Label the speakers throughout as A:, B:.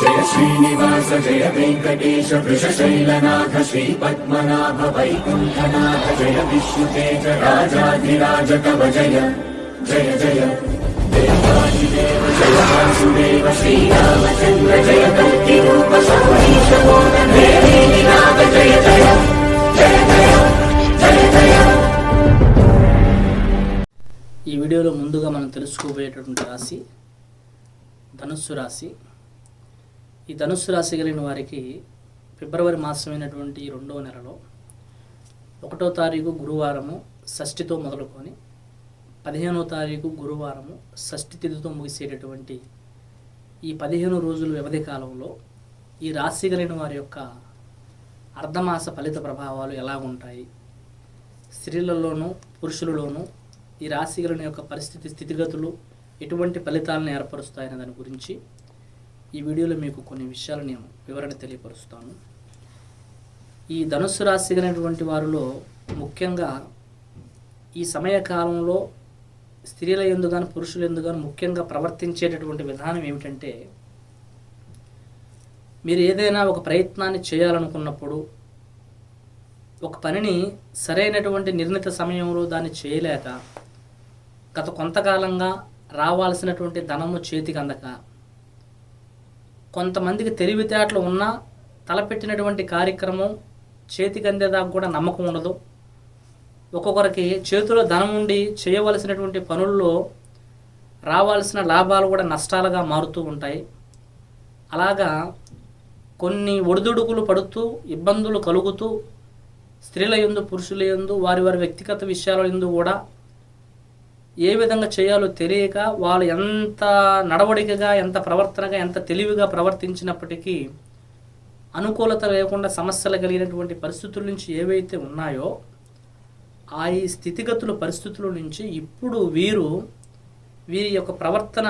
A: జయ శ్రీనివాస జయ వెంకటేశ వృషశైలనాథ శ్రీ పద్మనాభ వైకుంఠనాథ జయ విష్ణుతేజ రాజాధిరాజ కవ జయ జయ జయ. దేవాదిదేవ జయ వాసుదేవ శ్రీరామచంద్ర జయ కల్కి రూప సౌరీశ నాథ జయ జయ జయ జయ జయ జయ.
B: ఈ వీడియోలో ముందుగా మనం తెలుసుకోబోయేటటువంటి రాశి ధనుస్సు రాశి. ఈ ధనుస్సు రాశి కలిగిన వారికి ఫిబ్రవరి మాసమైనటువంటి రెండవ నెలలో ఒకటో తారీఖు గురువారము షష్ఠితో మొదలుకొని పదిహేనో తారీఖు గురువారము షష్ఠి తిథితో ముగిసేటటువంటి ఈ పదిహేను రోజుల వ్యవధి కాలంలో ఈ రాశి కలిగిన వారి యొక్క అర్ధమాస ఫలిత ప్రభావాలు ఎలా ఉంటాయి? స్త్రీలలోనూ పురుషులలోనూ ఈ రాశిగలను యొక్క పరిస్థితి స్థితిగతులు ఎటువంటి ఫలితాలను ఏర్పరుస్తాయనే దాని గురించి ఈ వీడియోలో మీకు కొన్ని విషయాలు నేను వివరణ తెలియపరుస్తాను. ఈ ధనుస్సు రాశి కలిగినటువంటి వారిలో ముఖ్యంగా ఈ సమయకాలంలో స్త్రీల ఎందు కానీ పురుషుల ఎందు కానీ ముఖ్యంగా ప్రవర్తించేటటువంటి విధానం ఏమిటంటే మీరు ఏదైనా ఒక ప్రయత్నాన్ని చేయాలనుకున్నప్పుడు ఒక పనిని సరైనటువంటి నిర్ణీత సమయంలో దాన్ని చేయలేక గత కొంతకాలంగా రావాల్సినటువంటి ధనము చేతికి అందక కొంతమందికి తెలివితేటలు ఉన్నా తలపెట్టినటువంటి కార్యక్రమం చేతికి అందేదాకా కూడా నమ్మకం ఉండదు. ఒక్కొక్కరికి చేతిలో ధనం ఉండి చేయవలసినటువంటి పనుల్లో రావాల్సిన లాభాలు కూడా నష్టాలుగా మారుతూ ఉంటాయి. అలాగా కొన్ని ఒడిదుడుకులు పడుతూ ఇబ్బందులు కలుగుతూ స్త్రీల ఎందు పురుషుల ఎందు వారి వారి వ్యక్తిగత విషయాల ఎందు కూడా ఏ విధంగా చేయాలో తెలియక వాళ్ళు ఎంత నడవడికగా ఎంత ప్రవర్తనగా ఎంత తెలివిగా ప్రవర్తించినప్పటికీ అనుకూలత లేకుండా సమస్యలు కలిగినటువంటి పరిస్థితుల నుంచి ఏవైతే ఉన్నాయో ఆ ఈ స్థితిగతుల పరిస్థితుల నుంచి ఇప్పుడు వీరు వీరి యొక్క ప్రవర్తన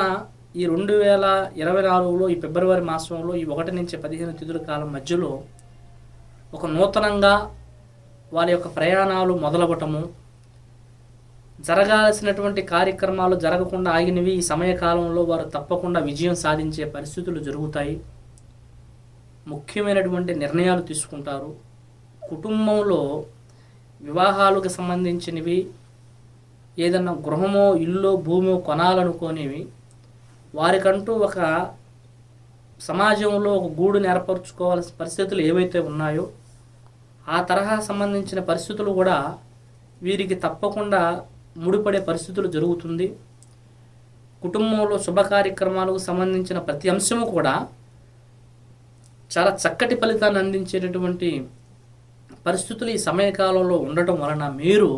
B: ఈ రెండు వేల ఇరవై నాలుగులో ఈ ఫిబ్రవరి మాసంలో ఈ ఒకటి నుంచి పదిహేను తిథుల కాలం మధ్యలో ఒక నూతనంగా వారి యొక్క ప్రయాణాలు మొదలవటము జరగాల్సినటువంటి కార్యక్రమాలు జరగకుండా ఆగినవి. ఈ సమయకాలంలో వారు తప్పకుండా విజయం సాధించే పరిస్థితులు జరుగుతాయి. ముఖ్యమైనటువంటి నిర్ణయాలు తీసుకుంటారు. కుటుంబంలో వివాహాలకు సంబంధించినవి ఏదన్నా గృహమో ఇల్లు భూమో కొనాలనుకోనివి వారికంటూ ఒక సమాజంలో ఒక గూడుని ఏర్పరచుకోవాల్సిన పరిస్థితులు ఏవైతే ఉన్నాయో ఆ తరహా సంబంధించిన పరిస్థితులు కూడా వీరికి తప్పకుండా ముడిపడే పరిస్థితులు జరుగుతుంది. కుటుంబంలో శుభ కార్యక్రమాలకు సంబంధించిన ప్రతి అంశము కూడా చాలా చక్కటి ఫలితాన్ని అందించేటటువంటి పరిస్థితులు ఈ సమయకాలంలో ఉండటం వలన మీరు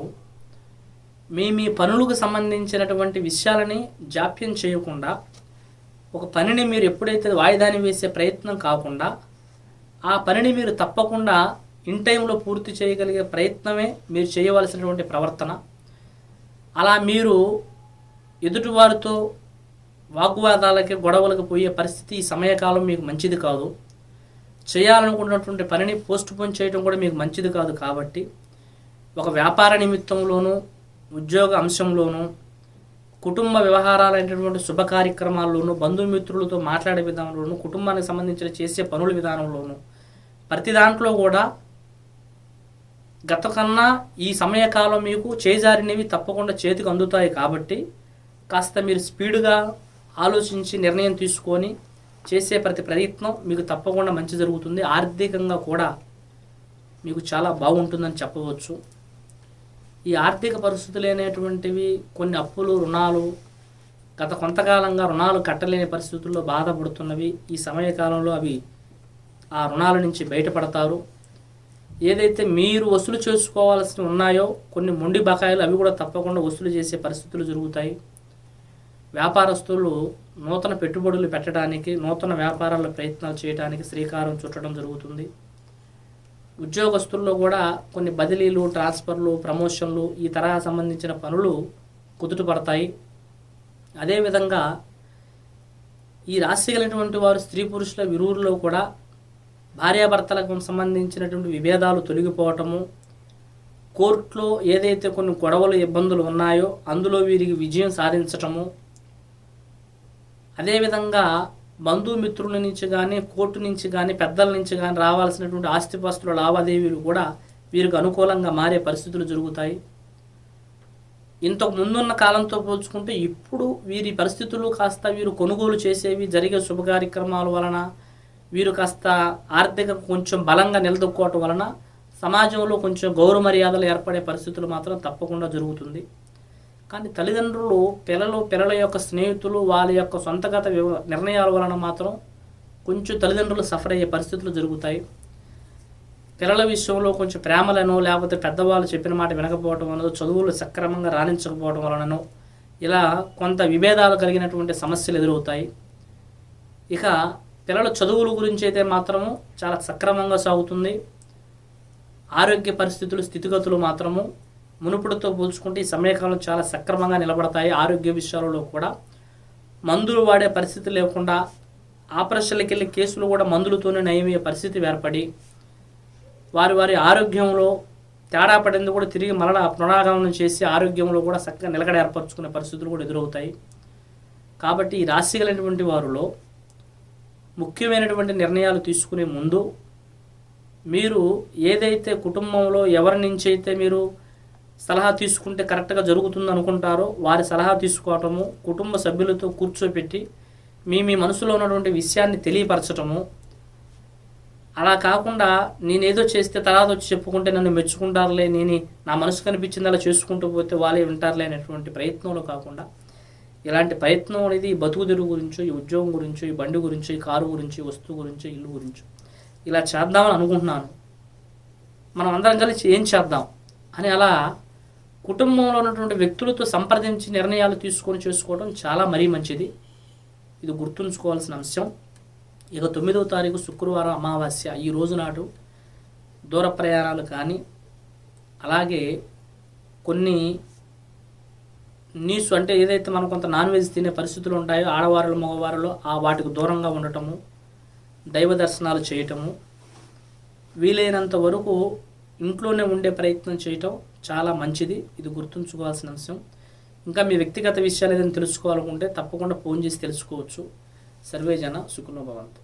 B: మీ మీ పనులకు సంబంధించినటువంటి విషయాలని జాప్యం చేయకుండా ఒక పనిని మీరు ఎప్పుడైతే వాయిదాని వేసే ప్రయత్నం కాకుండా ఆ పనిని మీరు తప్పకుండా ఇన్ టైంలో పూర్తి చేయగలిగే ప్రయత్నమే మీరు చేయవలసినటువంటి ప్రవర్తన. అలా మీరు ఎదుటివారితో వాగ్వాదాలకి గొడవలకు పోయే పరిస్థితి ఈ సమయకాలం మీకు మంచిది కాదు. చేయాలనుకున్నటువంటి పనిని పోస్ట్ పోన్ చేయడం కూడా మీకు మంచిది కాదు కాబట్టి ఒక వ్యాపార నిమిత్తంలోనూ ఉద్యోగ అంశంలోనూ కుటుంబ వ్యవహారాలైనటువంటి శుభ కార్యక్రమాల్లోనూ బంధుమిత్రులతో మాట్లాడే విధానంలోనూ కుటుంబానికి సంబంధించిన చేసే పనుల విధానంలోనూ ప్రతి దాంట్లో కూడా గత కన్నా ఈ సమయకాలం మీకు చేజారినవి తప్పకుండా చేతికి అందుతాయి కాబట్టి కాస్త మీరు స్పీడ్గా ఆలోచించి నిర్ణయం తీసుకొని చేసే ప్రతి ప్రయత్నం మీకు తప్పకుండా మంచి జరుగుతుంది. ఆర్థికంగా కూడా మీకు చాలా బాగుంటుందని చెప్పవచ్చు. ఈ ఆర్థిక పరిస్థితులు అనేటువంటివి కొన్ని అప్పులు రుణాలు గత కొంతకాలంగా రుణాలు కట్టలేని పరిస్థితుల్లో బాధపడుతున్నవి. ఈ సమయకాలంలో అవి ఆ రుణాల నుంచి బయటపడతారు. ఏదైతే మీరు వసూలు చేసుకోవాల్సి ఉన్నాయో కొన్ని మొండి బకాయిలు అవి కూడా తప్పకుండా వసూలు చేసే పరిస్థితులు జరుగుతాయి. వ్యాపారస్తులు నూతన పెట్టుబడులు పెట్టడానికి నూతన వ్యాపారాల ప్రయత్నాలు చేయడానికి శ్రీకారం చుట్టడం జరుగుతుంది. ఉద్యోగస్తుల్లో కూడా కొన్ని బదిలీలు ట్రాన్స్ఫర్లు ప్రమోషన్లు ఈ తరహా సంబంధించిన పనులు కుదుటపడతాయి అదేవిధంగా ఈ రాశి కలిగినటువంటి వారు స్త్రీ పురుషుల విరువుల్లో కూడా భార్యాభర్తలకు సంబంధించినటువంటి విభేదాలు తొలగిపోవటము కోర్టులో ఏదైతే కొన్ని గొడవలు ఇబ్బందులు ఉన్నాయో అందులో వీరికి విజయం సాధించటము. అదేవిధంగా బంధుమిత్రుల నుంచి కానీ కోర్టు నుంచి కానీ పెద్దల నుంచి కానీ రావాల్సినటువంటి ఆస్తిపాస్తుల లావాదేవీలు కూడా వీరికి అనుకూలంగా మారే పరిస్థితులు జరుగుతాయి. ఇంతకు ముందున్న కాలంతో పోల్చుకుంటే ఇప్పుడు వీరి పరిస్థితులు కాస్త వీరు కొనుగోలు చేసేవి జరిగే శుభ కార్యక్రమాల వలన వీరు కాస్త ఆర్థిక కొంచెం బలంగా నిలదొక్కోవటం వలన సమాజంలో కొంచెం గౌరవ మర్యాదలు ఏర్పడే పరిస్థితులు మాత్రం తప్పకుండా జరుగుతుంది. కానీ తల్లిదండ్రులు పిల్లలు పిల్లల యొక్క స్నేహితులు వాళ్ళ యొక్క సొంతగత వివ- నిర్ణయాల వలన మాత్రం కొంచెం తల్లిదండ్రులు సఫర్ అయ్యే పరిస్థితులు జరుగుతాయి. పిల్లల విషయంలో కొంచెం ప్రేమలను లేకపోతే పెద్దవాళ్ళు చెప్పిన మాట వినకపోవడం వలన చదువులు సక్రమంగా రాణించకపోవడం వలనను ఇలా కొంత విభేదాలు కలిగినటువంటి సమస్యలు ఎదురవుతాయి. ఇక పిల్లల చదువుల గురించి అయితే మాత్రము చాలా సక్రమంగా సాగుతుంది. ఆరోగ్య పరిస్థితులు స్థితిగతులు మాత్రము మునుపుడితో పోల్చుకుంటే ఈ సమయకాలం చాలా సక్రమంగా నిలబడతాయి ఆరోగ్య విషయాలలో కూడా. మందులు వాడే పరిస్థితి లేకుండా ఆపరేషన్లకి వెళ్ళి కేసులు కూడా మందులతోనే నయమయ్యే పరిస్థితి ఏర్పడి వారి వారి ఆరోగ్యంలో తేడా పడింది కూడా తిరిగి మరలా పునరాగమనం చేసి ఆరోగ్యంలో కూడా చక్కగా నిలకడ ఏర్పరచుకునే పరిస్థితులు కూడా ఎదురవుతాయి. కాబట్టి ఈ రాశి కలిగినటువంటి వారిలో ముఖ్యమైనటువంటి నిర్ణయాలు తీసుకునే ముందు మీరు ఏదైతే కుటుంబంలో ఎవరి నుంచి అయితే మీరు సలహా తీసుకుంటే కరెక్ట్గా జరుగుతుంది అనుకుంటారో వారి సలహా తీసుకోవటము కుటుంబ సభ్యులతో కూర్చోపెట్టి మీ మీ మనసులో ఉన్నటువంటి విషయాన్ని తెలియపరచటము. అలా కాకుండా నేనేదో చేస్తే తర్వాత వచ్చి చెప్పుకుంటే నన్ను మెచ్చుకుంటారులే నేను నా మనసు కనిపించింది అలా చేసుకుంటూ పోతే వాళ్ళే వింటారులే అనేటువంటి ప్రయత్నంలో కాకుండా ఇలాంటి ప్రయత్నం అనేది ఈ బతుకు గురించో ఈ ఉద్యోగం గురించో ఈ బండి గురించో ఈ కారు గురించి వస్తువు గురించో ఇల్లు గురించో. ఇలా చేద్దామని అనుకుంటున్నాను. మనం అందరం కలిసి ఏం చేద్దాం? అని అలా కుటుంబంలో ఉన్నటువంటి వ్యక్తులతో సంప్రదించి నిర్ణయాలు తీసుకొని చేసుకోవడం చాలా మరీ మంచిది. ఇది గుర్తుంచుకోవాల్సిన అంశం. ఇక తొమ్మిదవ తారీఖు శుక్రవారం అమావాస్య. ఈ రోజు నాడు దూర ప్రయాణాలు కానీ అలాగే కొన్ని నీసు అంటే ఏదైతే మనం కొంత నాన్ వెజ్ తినే పరిస్థితులు ఉంటాయో ఆడవారులు మగవారులు ఆ వాటికి దూరంగా ఉండటము దైవ దర్శనాలు చేయటము వీలైనంత వరకు ఇంట్లోనే ఉండే ప్రయత్నం చేయటం చాలా మంచిది. ఇది గుర్తుంచుకోవాల్సిన అంశం. ఇంకా మీ వ్యక్తిగత విషయాలు ఏదైనా తెలుసుకోవాలనుకుంటే తప్పకుండా ఫోన్ చేసి తెలుసుకోవచ్చు. సర్వేజన సుఖనోభవంతు